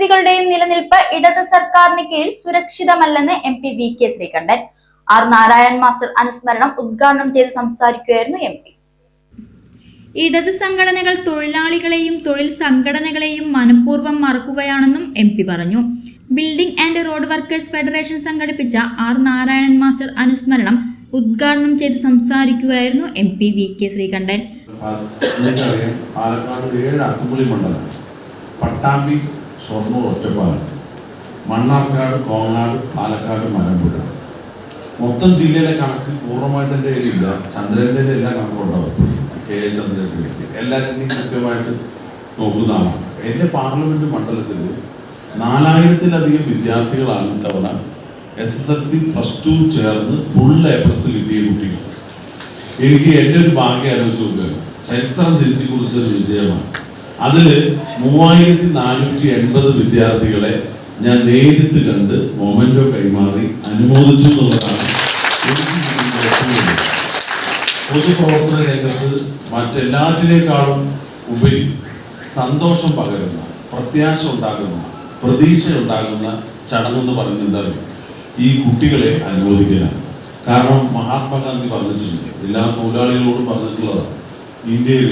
വിദ്യാർത്ഥികളുടെയും നിലനിൽപ്പ് ഇടത് സർക്കാരിന് കീഴിൽ സുരക്ഷിതമല്ലെന്ന് M P V K Sreekandan. R Narayanan master അനുസ്മരണം ഉദ്ഘാടനം ചെയ്ത് സംസാരിക്കുകയായിരുന്നു എം പി. ഇടത് സംഘടനകൾ തൊഴിലാളികളെയും തൊഴിൽ സംഘടനകളെയും മനഃപൂർവം മറക്കുകയാണെന്നും എം പി പറഞ്ഞു. Building and road workers federation സംഘടിപ്പിച്ച ആർ നാരായണൻ മാസ്റ്റർ അനുസ്മരണം ഉദ്ഘാടനം ചെയ്ത് സംസാരിക്കുകയായിരുന്നു M P V K Sreekandan. Palakkad ഏഴ് അസംബ്ലി മണ്ഡലം പട്ടാമ്പി ഷൊർണൂർ ഒറ്റപ്പാലം മണ്ണാർക്കാട് കോങ്ങാട് പാലക്കാട് മലമ്പുഴ. മൊത്തം ജില്ലയിലെ കണക്ഷൻ പൂർണമായിട്ട് എന്റെ കയ്യിലില്ല. ചന്ദ്രന്റെ എല്ലാ കണക്കുണ്ടാവും കെ എ ചന്ദ്രന്റെ എല്ലാത്തിന്റെയും കൃത്യമായിട്ട് നോക്കുന്നതാണ് എന്റെ പാർലമെന്റ് മണ്ഡലത്തിൽ നാലായിരത്തിലധികം വിദ്യാർത്ഥികളാണ് തവണ S S L C plus two ചേർന്ന് ഫുൾ എ പ്ലസ് കിട്ടിയ കുട്ടികൾ. എനിക്ക് എന്റെ ഒരു ഭാഗ്യം ആലോചിച്ച് നോക്കുക. ചരിത്രം തിരുത്തി കുറിച്ച ഒരു വിജയമാണ്. അതിൽ മൂവായിരത്തി നാനൂറ്റി എൺപത് വിദ്യാർത്ഥികളെ ഞാൻ നേരിട്ട് കണ്ട് മൊമെന്റോ കൈമാറി അനുമോദിച്ചു എന്നുള്ളതാണ്. പൊതുപ്രവർത്തന രംഗത്ത് മറ്റെല്ലാറ്റിനേക്കാളും ഉപരി സന്തോഷം പകരുന്ന പ്രത്യാശ ഉണ്ടാകുന്ന പ്രതീക്ഷ ഉണ്ടാകുന്ന ചടങ്ങെന്ന് പറയുന്നത് എന്താ അറിയോ? ഈ കുട്ടികളെ അനുമോദിക്കലാണ് കാരണം മഹാത്മാഗാന്ധി പറഞ്ഞിട്ടുണ്ട് എല്ലാ തൊഴിലാളികളോടും പറഞ്ഞിട്ടുള്ളതാണ് ഇന്ത്യയിൽ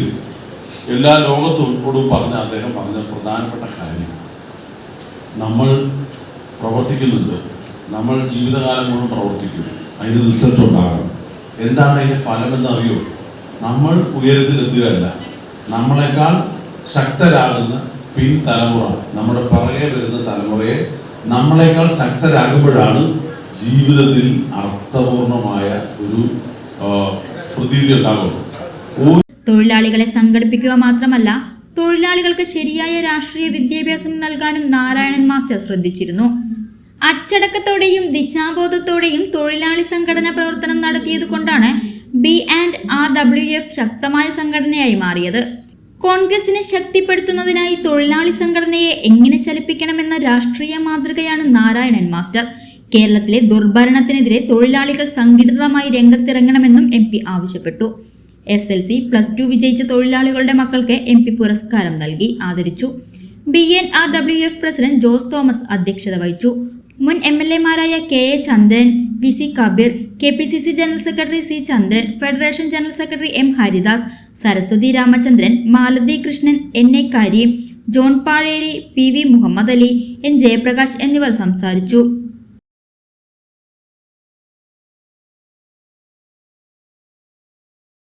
എല്ലാ ലോകത്തോടും പറഞ്ഞ അദ്ദേഹം പറഞ്ഞ പ്രധാനപ്പെട്ട കാര്യം. നമ്മൾ പ്രവർത്തിക്കുന്നുണ്ട്. നമ്മൾ ജീവിതകാലം മുഴുവൻ പ്രവർത്തിക്കും. അതിന് റിസൾട്ട് ഉണ്ടാകണം. എന്താണ് അതിന്റെ ഫലം എന്നറിയോ നമ്മൾ ഉയരത്തിലെത്തുകയല്ല. നമ്മളെക്കാൾ ശക്തരാകുന്ന പിൻതലമുറ. നമ്മുടെ പുറകെ വരുന്ന തലമുറയെ നമ്മളെക്കാൾ ശക്തരാകുമ്പോഴാണ് ജീവിതത്തിൽ അർത്ഥപൂർണമായ ഒരു പ്രതീതി ഉണ്ടാകുള്ളൂ ഓ- തൊഴിലാളികളെ സംഘടിപ്പിക്കുക മാത്രമല്ല തൊഴിലാളികൾക്ക് ശരിയായ രാഷ്ട്രീയ വിദ്യാഭ്യാസം നൽകാനും നാരായണൻ മാസ്റ്റർ ശ്രദ്ധിച്ചിരുന്നു. അച്ചടക്കത്തോടെയും ദിശാബോധത്തോടെയും തൊഴിലാളി സംഘടന പ്രവർത്തനം നടത്തിയത് കൊണ്ടാണ് B and R W F ശക്തമായ സംഘടനയായി മാറിയത്. കോൺഗ്രസിനെ ശക്തിപ്പെടുത്തുന്നതിനായി തൊഴിലാളി സംഘടനയെ എങ്ങനെ ചലിപ്പിക്കണമെന്ന രാഷ്ട്രീയ മാതൃകയാണ് നാരായണൻ മാസ്റ്റർ. കേരളത്തിലെ ദുർഭരണത്തിനെതിരെ തൊഴിലാളികൾ സംഘടിതമായി രംഗത്തിറങ്ങണമെന്നും എം ആവശ്യപ്പെട്ടു. S L C plus two വിജയിച്ച തൊഴിലാളികളുടെ മക്കൾക്ക് എം പി പുരസ്കാരം നൽകി ആദരിച്ചു. B N R W F president Jose Thomas അധ്യക്ഷത വഹിച്ചു. മുൻ M L എമാരായ K A Chandran V C Kabeer K P C C general secretary C Chandran federation general secretary M Haridas Saraswathi Ramachandran Malathi Krishnan N A Kareem John Pazheri P V Muhammad Ali N Jayaprakash എന്നിവർ സംസാരിച്ചു.